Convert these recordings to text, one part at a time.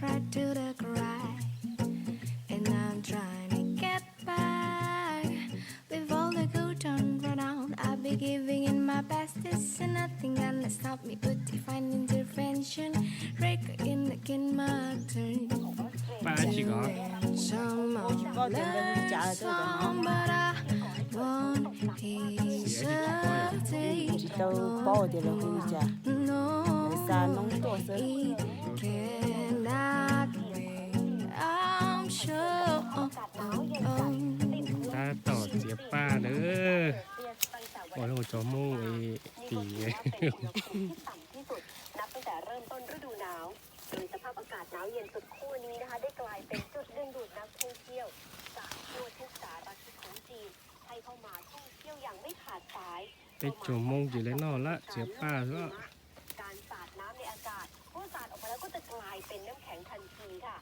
tried to look right, and I'm trying to get by. With all the good turned around, I'll be giving in my best. This and nothing can stop me but divine intervention. Recognize again my turn. 拜拜，几个。Someone learn some, but I won't hesitate. No, no, no. Nóng tổ sơ it cannot be. I'm sure. ตาต่อเสียป้าเด้อโอ้ยโหจอมุ่งไอ้ตีต่ำที่สุด นับตั้งแต่เริ่มต้นฤดูหนาว โดยสภาพอากาศหนาวเย็นสุดคู่นี้นะคะ ได้กลายเป็นจุดดึงดูดนักท่องเที่ยว จากทั่วทุกสารทิศของจีนให้เข้ามาท่องเที่ยวอย่างไม่ขาดสาย ไปจอมุ่งอยู่แล้วนอนละ เสียป้าก็ การสาดน้ำในอาก ศเมื่อสาดออกมาแล้วก็จะกลายเป็นน้ำแข็งทันทีค่ะ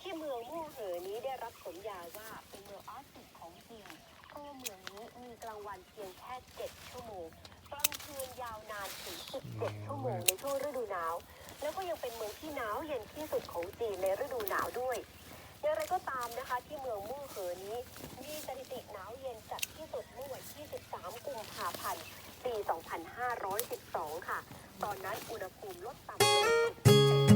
ที่เมืองมู่เหอนี้ได้รับสมญาว่าเป็นเมืองอาร์ติกของจีนเพราะว่าเมืองนี้มีกลางวันเพียงแค่ 7 ชั่วโมงกลางคืนยาวนานถึง 17 ชั่วโมงในช่วงฤดูหนาว แล้วก็ยังเป็นเมืองที่หนาวเย็นที่สุดของจีนในฤดูหนาวด้วยอย่างไรก็ตามนะคะที่เมืองมู่เหอนี้ มีสถิติหนาวเย็นจัดที่สุดเมื่อวันที่ 13 กุมภาพันธ์ ปี 2512 ค่ะ ตอนนั้นอุณหภูมิลดต่ำ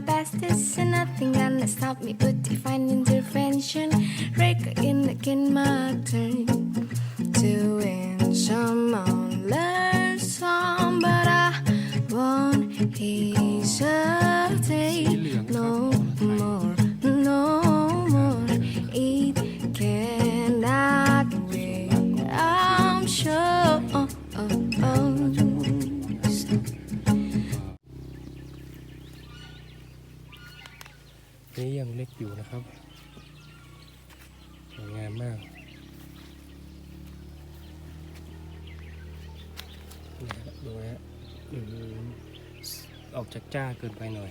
bestest, and nothing gonna stop me but divine intervention. Break in again, my turn to win some, on, learn some, but I won't hesitate ดูนะฮะออกจากจ้าเกินไปหน่อย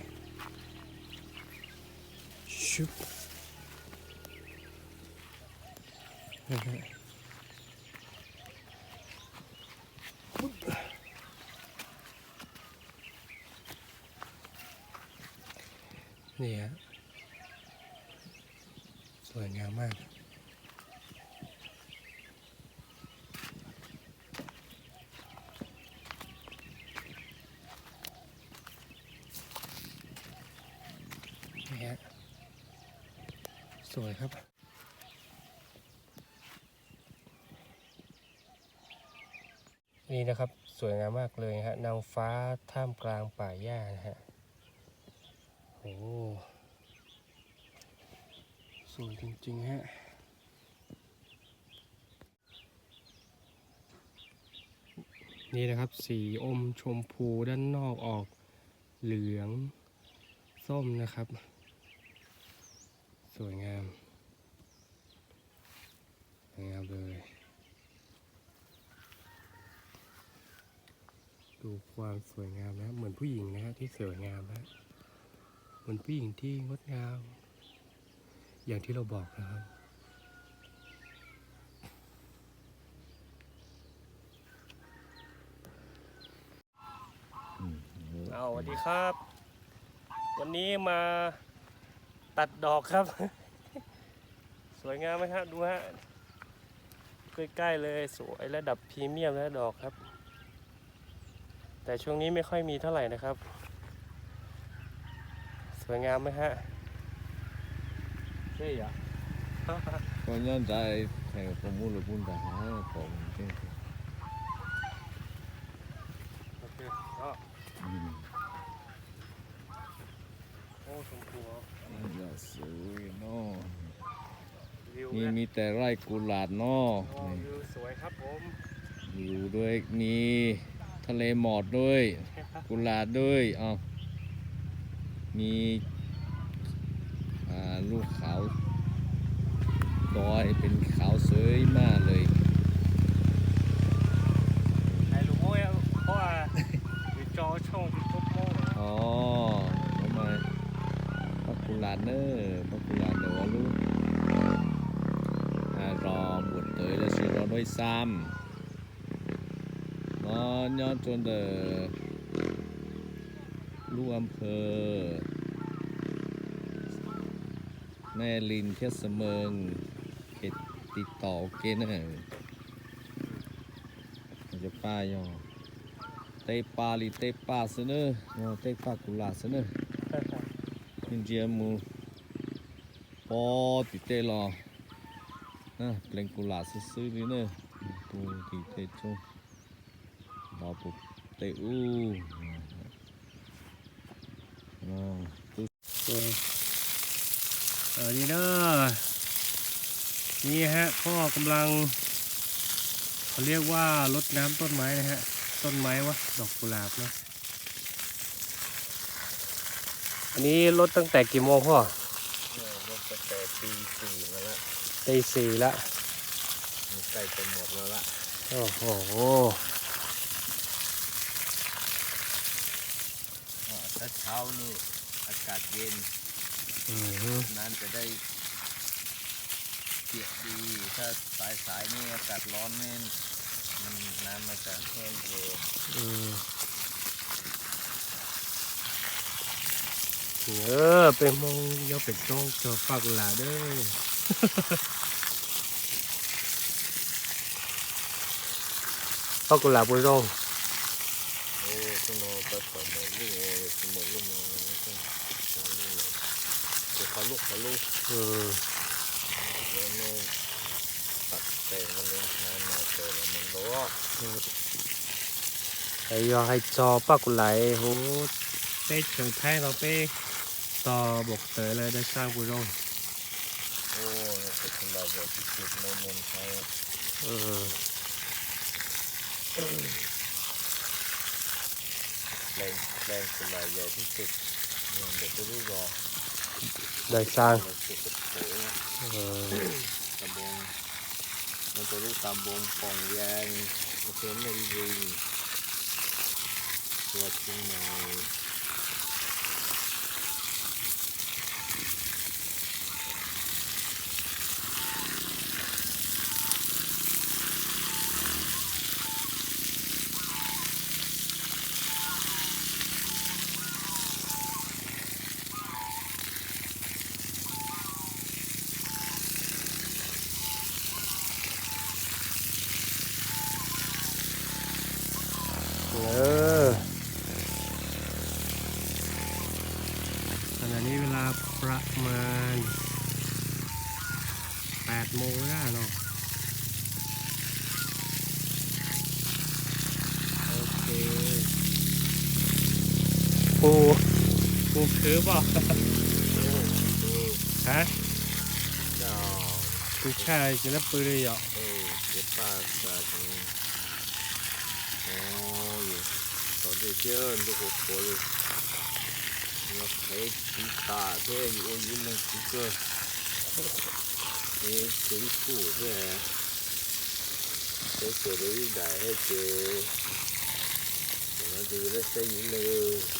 ชุบนะฮะปุ๊บนี่ฮะสวยงามมาก นี่ฮะสวยครับ นี่นะครับ สวยงามมากเลยฮะนางฟ้าท่ามกลางป่าหญ้านะฮะโอ้สวยจริงๆฮะนี่นะครับ สีอมชมพูด้านนอกออกเหลือง ส้มนะครับ วยงาม สวยงามเลย ดูความสวยงามนะ เหมือนผู้หญิงนะฮะที่สวยงามนะเหมือนผู้หญิงที่งดงาม อย่างที่เราบอกนะครับเอาสวัสดีครับ วันนี้มา ตัดดอกครับ สวยงามไหมครับดูฮะใกล้ๆเลยสวยระดับพรีเมียมแล้วดอกครับ แต่ช่วงนี้ไม่ค่อยมีเท่าไหร่นะครับ สวยงามไหมฮะใช่เหรอ có nhân tại thầy có mua được buôn cả hả còn cái โอเคก็โอ้ชมพู เอา là sủi nó วิวมีนะมีแต่ไร่กุหลาบเนาะโอ้วิวสวยครับผมอยู่ด้วยมีทะเลหมอกด้วย กุหลาบด้วยอ๋อมีอ่าลูกเขาดอยเป็นขาวสวยมากเลยถ่ายรูปโอ้ย lạt nữa bóc củ lạt nữa luôn à rò buồn tới ลานเนอร์พระกุลานเนอร์ลูกรอบุตเตยและชิรอด้วยซ้ำมอนยอนจนเดอลูกอำเภอ แม่ลินเทศเมืองเขตติดต่อเกณฑ์นะจะป้ายอเตปาลิเตปาเสนอเตปากุลาเสนอ ๆนี่เนอะปูติเตะจงรอปุกเตะอู้อ๋อเออนี่เด้อนี่ฮะพ่อกำลังเขาเรียกว่ารดน้ำต้นไม้นะฮะ ต้นไม้วะดอกกุหลาบเนาะ อันนี้รดตั้งแต่กี่โมงพ่อลงตั้งแต่ปีสี่มาแล้วตีสี่ละมันใกล้จะหมดแล้วละโอ้โหอ่าถ้าเช้านี่อากาศเย็นอือฮึน้ำจะได้เปียกดี ถ้าสายสายๆนี่อากาศร้อนนี่มันน้ำมันจะแห้งเร็ว อืมเออเป็นมองยอเป็ดต้องเจอปาก ต่อบทเต่อบกเตยเลยได้สร้างบุรีรงโอ้ยเป็นคนเราแบบที่สุดในเมืองไทยเออแรงแรงคนเราใหญ่ที่สุดเนี่ยเดี๋ยวจะรู้รอได้สร้างเราสุดกับโผล่เออตำบงมันจะรู้ตำบงป่องแยงโอเคไม่ดีริงตัวจริงหน่อย เออขณะนี้เวลาประมาณ8โมงแล้วเนาะโอเคปูปูคือเปล่าฮะเจ้าปูใช่จะนับปืนเลยเหรอเอ้ยเดี๋ยวป้าจะถึงโอ้ยตอนที่เชื่อลูกโผล่เลยเราเคยตีตาเท่อยู่ยืน นั่งตีเกอร์เอ้ยตีคู่เท่เอ้ยเจอได้ได้ให้เจอเดี๋ยวเ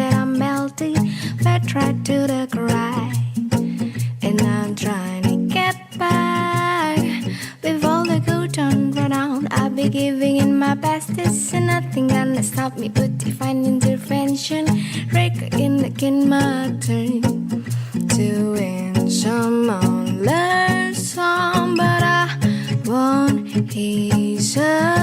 that I melted. But tried to the cry, and I'm trying to get back. Before the good turn around, I'll be giving in my best. This and nothing gonna stop me but divine intervention. Break in the in my turn to win someone learn some, but I won't hesitate.